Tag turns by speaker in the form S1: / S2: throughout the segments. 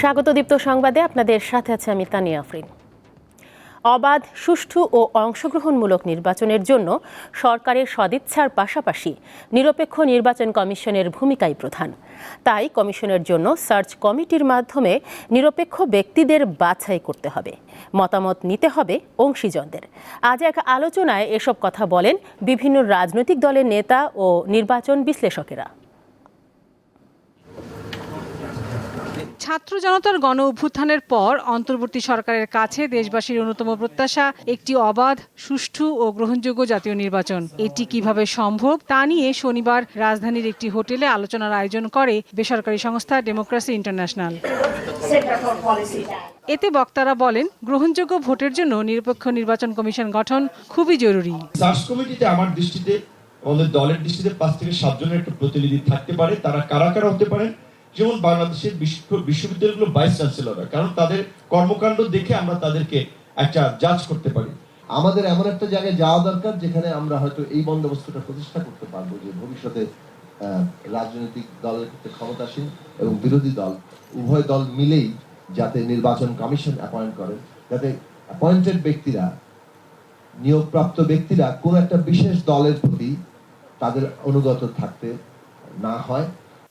S1: স্বাগত দীপ্ত সংবাদে আপনাদের সাথে আছে আমি তানিয়া আফরিন অবাধ সুষ্ঠু ও অংশগ্রহণমূলক নির্বাচনের জন্য সরকারের সদিচ্ছার পাশাপাশি নিরপেক্ষ নির্বাচন কমিশনের ভূমিকাই প্রধান তাই কমিশনের জন্য সার্চ কমিটির মাধ্যমে নিরপেক্ষ ব্যক্তিদের বাছাই করতে হবে মতামত নিতে হবে অংশীজনদের আজ এক আলোচনায় এসব কথা বলেন বিভিন্ন রাজনৈতিক দলের নেতা ও নির্বাচন বিশ্লেষকেরা
S2: ছাত্র জনতার গণ অভ্যুত্থানের পর অন্তর্বর্তী সরকারের কাছে দেশবাসীর অন্যতম প্রত্যাশা একটি অবাধ সুষ্ঠু ও গ্রহণযোগ্য জাতীয় নির্বাচন এটি কিভাবে সম্ভব তা নিয়ে শনিবার রাজধানীর একটি হোটেলে আলোচনার আয়োজন করে বেসরকারি সংস্থা ডেমোক্রেসি ইন্টারন্যাশনাল এতে বক্তারা বলেন গ্রহণযোগ্য ভোটের জন্য নিরপেক্ষ নির্বাচন কমিশন গঠন
S3: খুবই জরুরি আমার দৃষ্টিতে আমাদের দলের দৃষ্টিতে পাঁচ থেকে সাতজনের একটা প্রতিনিধি থাকতে পারে তারা কারা কারা হতে পারেন যেমন বাংলাদেশের বিশ্ববিদ্যালয়গুলো ভাইস চ্যান্সেলররা কারণ তাদের কর্মকাণ্ড দেখে আমরা তাদেরকে একটা
S4: জাজ করতে পারি আমাদের এমন একটা জায়গায় যাওয়া দরকার যেখানে আমরা হয়তো এই বন্দোবস্তটা প্রতিষ্ঠা করতে পারবো যে ভবিষ্যতে রাজনৈতিক দলের ক্ষেত্রে ক্ষমতাসীন এবং বিরোধী দল উভয় দল মিলেই যাতে নির্বাচন কমিশন অ্যাপয়েন্ট করে যাতে অ্যাপয়েন্টেড ব্যক্তিরা নিয়োগপ্রাপ্ত ব্যক্তিরা কোনো একটা বিশেষ দলের প্রতি তাদের অনুগত থাকতে
S2: না হয়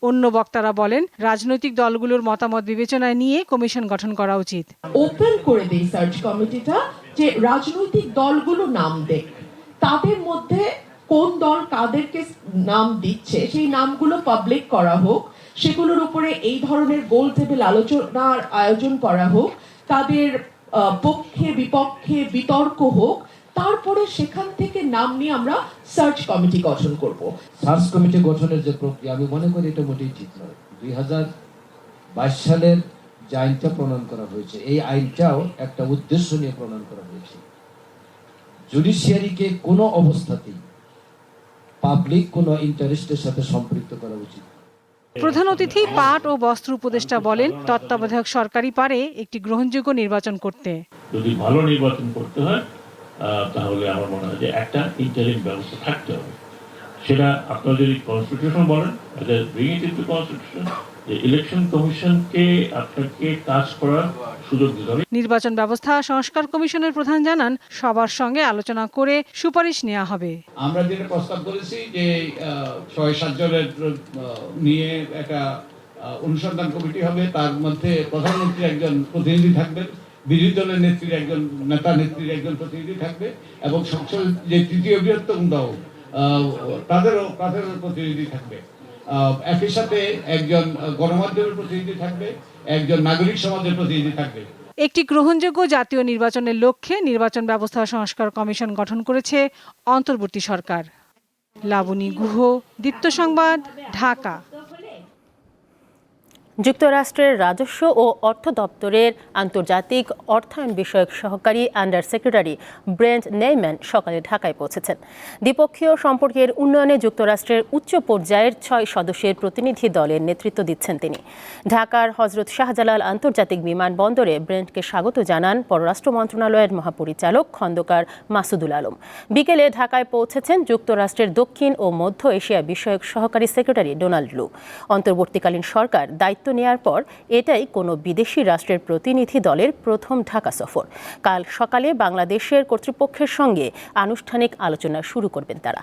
S2: অন্য বক্তারা বলেন রাজনৈতিক দলগুলোর মতামত বিবেচনায় নিয়ে কমিশন গঠন
S5: করা উচিত ওপেন করে দেই সার্চ কমিটিটা যে রাজনৈতিক দলগুলো নাম দেয় তাদের মধ্যে কোন দল কাদেরকে নাম দিচ্ছে সেই নামগুলো পাবলিক করা হোক সেগুলোর উপরে এই ধরনের গোল টেবিল আলোচনার আয়োজন করা হোক তাদের পক্ষে বিপক্ষে বিতর্ক হোক তারপরে সেখান থেকে নাম নিয়ে আমরা সার্চ কমিটি গঠন
S6: করব সার্চ কমিটি গঠনের যে প্রক্রিয়া আমি মনে করি এটা মোটেই ঠিক নয় দুই হাজার সালের যে আইনটা প্রণয়ন করা হয়েছে এই আইনটাও একটা উদ্দেশ্য নিয়ে প্রণয়ন করা হয়েছে জুডিশিয়ারিকে কোনো অবস্থাতেই পাবলিক কোনো ইন্টারেস্টের সাথে সম্পৃক্ত
S2: করা উচিত প্রধান অতিথি পাট ও বস্ত্র উপদেষ্টা বলেন তত্ত্বাবধায়ক সরকারি পারে একটি গ্রহণযোগ্য
S7: নির্বাচন করতে যদি ভালো নির্বাচন করতে হয় তাহলে আমার মনে হয় যে একটা ইন্টারিম ব্যবস্থা থাকতে হবে সেটা আপনারা যদি কনস্টিটিউশন বলেন কনস্টিটিউশন ইলেকশন কমিশনকে আপনাকে কাজ করার
S2: নির্বাচন ব্যবস্থা সংস্কার কমিশনের প্রধান জানান সবার সঙ্গে আলোচনা করে সুপারিশ নেওয়া
S8: হবে আমরা যেটা প্রস্তাব করেছি যে ছয় সাত জনের নিয়ে একটা অনুসন্ধান কমিটি হবে তার মধ্যে প্রধানমন্ত্রী একজন প্রতিনিধি থাকবেন বিরোধী দলের নেত্রীর একজন নেতা নেত্রীর একজন প্রতিনিধি থাকবে এবং সংসদ যে তৃতীয় বৃহত্তম দল তাদেরও তাদেরও প্রতিনিধি থাকবে একই সাথে একজন গণমাধ্যমের প্রতিনিধি থাকবে একজন নাগরিক সমাজের প্রতিনিধি
S2: থাকবে একটি গ্রহণযোগ্য জাতীয় নির্বাচনের লক্ষ্যে নির্বাচন ব্যবস্থা সংস্কার কমিশন গঠন করেছে অন্তর্বর্তী সরকার লাবণী গুহ দীপ্ত সংবাদ ঢাকা
S1: যুক্তরাষ্ট্রের রাজস্ব ও অর্থ দপ্তরের আন্তর্জাতিক অর্থায়ন বিষয়ক সহকারী আন্ডার সেক্রেটারি ব্রেন্ট নেইম্যান সকালে ঢাকায় পৌঁছেছেন দ্বিপক্ষীয় সম্পর্কের উন্নয়নে যুক্তরাষ্ট্রের উচ্চ পর্যায়ের ছয় সদস্যের প্রতিনিধি দলের নেতৃত্ব দিচ্ছেন তিনি ঢাকার হজরত শাহজালাল আন্তর্জাতিক বিমানবন্দরে ব্রেন্টকে স্বাগত জানান পররাষ্ট্র মন্ত্রণালয়ের মহাপরিচালক খন্দকার মাসুদুল আলম বিকেলে ঢাকায় পৌঁছেছেন যুক্তরাষ্ট্রের দক্ষিণ ও মধ্য এশিয়া বিষয়ক সহকারী সেক্রেটারি ডোনাল্ড লু অন্তর্বর্তীকালীন সরকার দায়িত্ব নেয়ার পর এটাই কোনো বিদেশি রাষ্ট্রের প্রতিনিধি দলের প্রথম ঢাকা সফর কাল সকালে বাংলাদেশের কর্তৃপক্ষের সঙ্গে আনুষ্ঠানিক আলোচনা শুরু করবেন তারা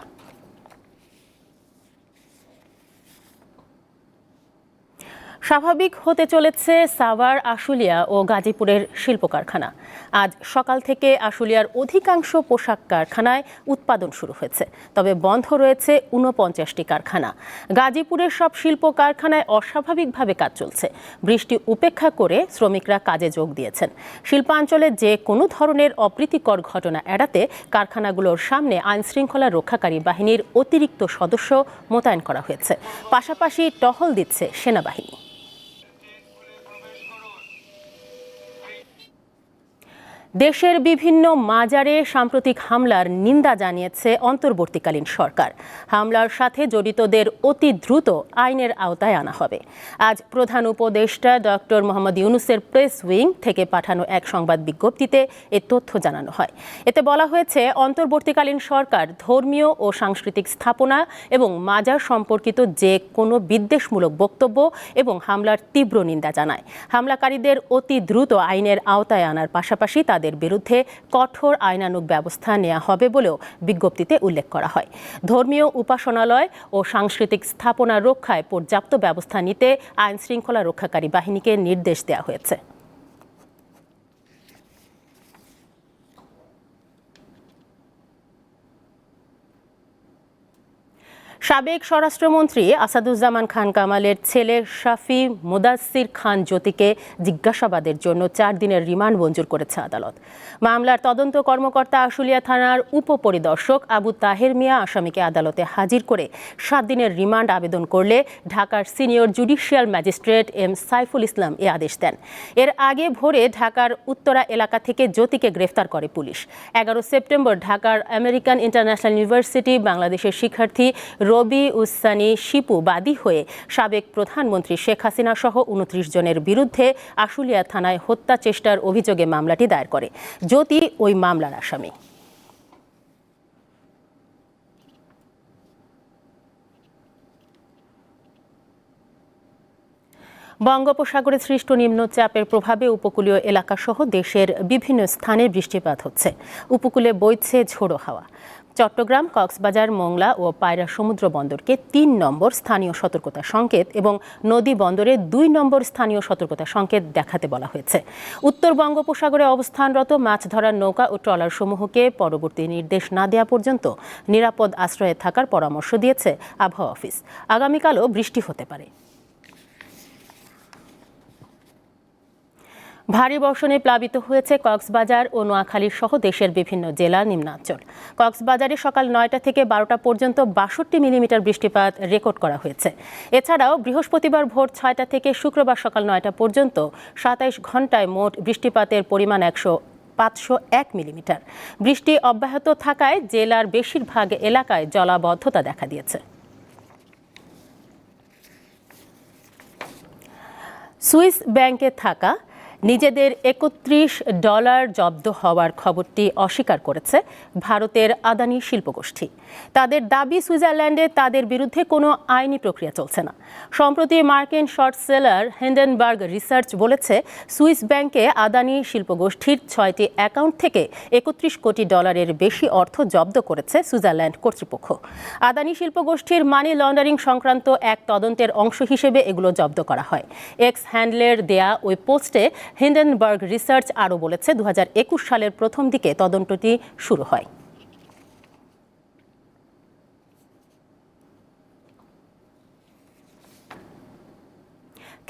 S1: স্বাভাবিক হতে চলেছে সাভার আশুলিয়া ও গাজীপুরের শিল্প কারখানা আজ সকাল থেকে আশুলিয়ার অধিকাংশ পোশাক কারখানায় উৎপাদন শুরু হয়েছে তবে বন্ধ রয়েছে ঊনপঞ্চাশটি কারখানা গাজীপুরের সব শিল্প কারখানায় অস্বাভাবিকভাবে কাজ চলছে বৃষ্টি উপেক্ষা করে শ্রমিকরা কাজে যোগ দিয়েছেন শিল্পাঞ্চলে যে কোনো ধরনের অপ্রীতিকর ঘটনা এড়াতে কারখানাগুলোর সামনে আইনশৃঙ্খলা রক্ষাকারী বাহিনীর অতিরিক্ত সদস্য মোতায়েন করা হয়েছে পাশাপাশি টহল দিচ্ছে সেনাবাহিনী দেশের বিভিন্ন মাজারে সাম্প্রতিক হামলার নিন্দা জানিয়েছে অন্তর্বর্তীকালীন সরকার হামলার সাথে জড়িতদের অতি দ্রুত আইনের আওতায় আনা হবে আজ প্রধান উপদেষ্টা ডক্টর মোহাম্মদ ইউনুসের প্রেস উইং থেকে পাঠানো এক সংবাদ বিজ্ঞপ্তিতে এ তথ্য জানানো হয় এতে বলা হয়েছে অন্তর্বর্তীকালীন সরকার ধর্মীয় ও সাংস্কৃতিক স্থাপনা এবং মাজার সম্পর্কিত যে কোনো বিদ্বেষমূলক বক্তব্য এবং হামলার তীব্র নিন্দা জানায় হামলাকারীদের অতি দ্রুত আইনের আওতায় আনার পাশাপাশি তাদের তাদের বিরুদ্ধে কঠোর আইনানুগ ব্যবস্থা নেওয়া হবে বলেও বিজ্ঞপ্তিতে উল্লেখ করা হয় ধর্মীয় উপাসনালয় ও সাংস্কৃতিক স্থাপনা রক্ষায় পর্যাপ্ত ব্যবস্থা নিতে আইন শৃঙ্খলা রক্ষাকারী বাহিনীকে নির্দেশ দেওয়া হয়েছে সাবেক স্বরাষ্ট্রমন্ত্রী আসাদুজ্জামান খান কামালের ছেলে শাফি মুদাসির খান জ্যোতিকে জিজ্ঞাসাবাদের জন্য চার দিনের রিমান্ড মঞ্জুর করেছে আদালত মামলার তদন্ত কর্মকর্তা আশুলিয়া থানার উপপরিদর্শক আবু তাহের মিয়া আসামিকে আদালতে হাজির করে সাত দিনের রিমান্ড আবেদন করলে ঢাকার senior judicial magistrate M Saiful Islam এ আদেশ দেন এর আগে ভোরে ঢাকার উত্তরা এলাকা থেকে জ্যোতিকে গ্রেফতার করে পুলিশ এগারো সেপ্টেম্বর ঢাকার আমেরিকান ইন্টারন্যাশনাল ইউনিভার্সিটি বাংলাদেশের শিক্ষার্থী রবি উসানি শিপু বাদী হয়ে সাবেক প্রধানমন্ত্রী শেখ হাসিনা সহ উনত্রিশ জনের বিরুদ্ধে আশুলিয়া থানায় হত্যা চেষ্টার অভিযোগে মামলাটি দায়ের করে জ্যোতি ওই মামলার আসামি বঙ্গোপসাগরে সৃষ্ট নিম্নচাপের প্রভাবে উপকূলীয় এলাকাসহ দেশের বিভিন্ন স্থানে বৃষ্টিপাত হচ্ছে উপকূলে বইছে ঝোড়ো হাওয়া চট্টগ্রাম কক্সবাজার মোংলা ও পায়রা সমুদ্র বন্দরকে তিন নম্বর স্থানীয় সতর্কতা সংকেত এবং নদী বন্দরে দুই নম্বর স্থানীয় সতর্কতা সংকেত দেখাতে বলা হয়েছে উত্তর বঙ্গোপসাগরে অবস্থানরত মাছ ধরার নৌকা ও ট্রলারসমূহকে পরবর্তী নির্দেশ না দেওয়া পর্যন্ত নিরাপদ আশ্রয়ে থাকার পরামর্শ দিয়েছে আবহাওয়া অফিস আগামীকালও বৃষ্টি হতে পারে ভারী বর্ষণে প্লাবিত হয়েছে কক্সবাজার ও নোয়াখালীর সহ দেশের বিভিন্ন জেলা নিম্নাঞ্চল কক্সবাজারে সকাল নয়টা থেকে বারোটা পর্যন্ত বাষট্টি মিলিমিটার বৃষ্টিপাত রেকর্ড করা হয়েছে এছাড়াও বৃহস্পতিবার ভোর ছয়টা থেকে শুক্রবার সকাল নয়টা পর্যন্ত সাতাইশ ঘন্টায় মোট বৃষ্টিপাতের পরিমাণ একশো পাঁচশো এক মিলিমিটার বৃষ্টি অব্যাহত থাকায় জেলার বেশিরভাগ এলাকায় জলাবদ্ধতা দেখা দিয়েছে সুইস ব্যাংকে থাকা নিজেদের একত্রিশ ডলার জব্দ হওয়ার খবরটি অস্বীকার করেছে ভারতের আদানি শিল্পগোষ্ঠী তাদের দাবি সুইজারল্যান্ডে তাদের বিরুদ্ধে কোনো আইনি প্রক্রিয়া চলছে না সম্প্রতি মার্কিন শর্ট সেলার হেন্ডেনবার্গ রিসার্চ বলেছে সুইস ব্যাংকে আদানি শিল্পগোষ্ঠীর ছয়টি অ্যাকাউন্ট থেকে একত্রিশ কোটি ডলারের বেশি অর্থ জব্দ করেছে সুইজারল্যান্ড কর্তৃপক্ষ আদানি শিল্পগোষ্ঠীর মানি লন্ডারিং সংক্রান্ত এক তদন্তের অংশ হিসেবে এগুলো জব্দ করা হয় এক্স হ্যান্ডলের দেয়া ওই পোস্টে হিন্ডেনবার্গ রিসার্চ আরও বলেছে দু সালের প্রথম দিকে তদন্তটি শুরু হয়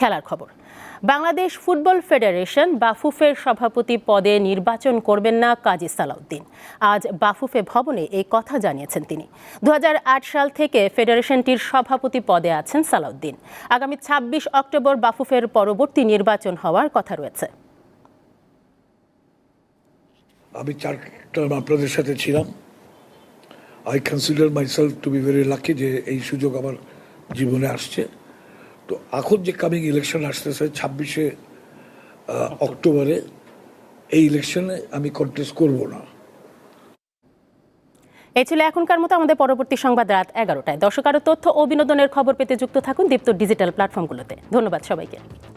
S1: খেলার খবর বাংলাদেশ ফুটবল ফেডারেশন বাফুফের সভাপতি পদে নির্বাচন করবেন না কাজী সালাউদ্দিন আজ বাফুফে ভবনে এই কথা জানিয়েছেন তিনি দু সাল থেকে ফেডারেশনটির সভাপতি পদে আছেন সালাউদ্দিন আগামী ২৬ অক্টোবর বাফুফের পরবর্তী নির্বাচন হওয়ার কথা রয়েছে
S9: আমি চারটা আপনাদের সাথে ছিলাম I consider myself to be very lucky যে এই সুযোগ আমার জীবনে আসছে তো এখন যে কামিং ইলেকশন আসতেছে ছাব্বিশে অক্টোবরে এই ইলেকশনে আমি কন্টেস্ট করব না
S1: এ ছিল এখনকার মতো আমাদের পরবর্তী সংবাদ রাত এগারোটায় দর্শক আরও তথ্য ও বিনোদনের খবর পেতে যুক্ত থাকুন দীপ্ত ডিজিটাল প্ল্যাটফর্মগুলোতে ধন্যবাদ সবাইকে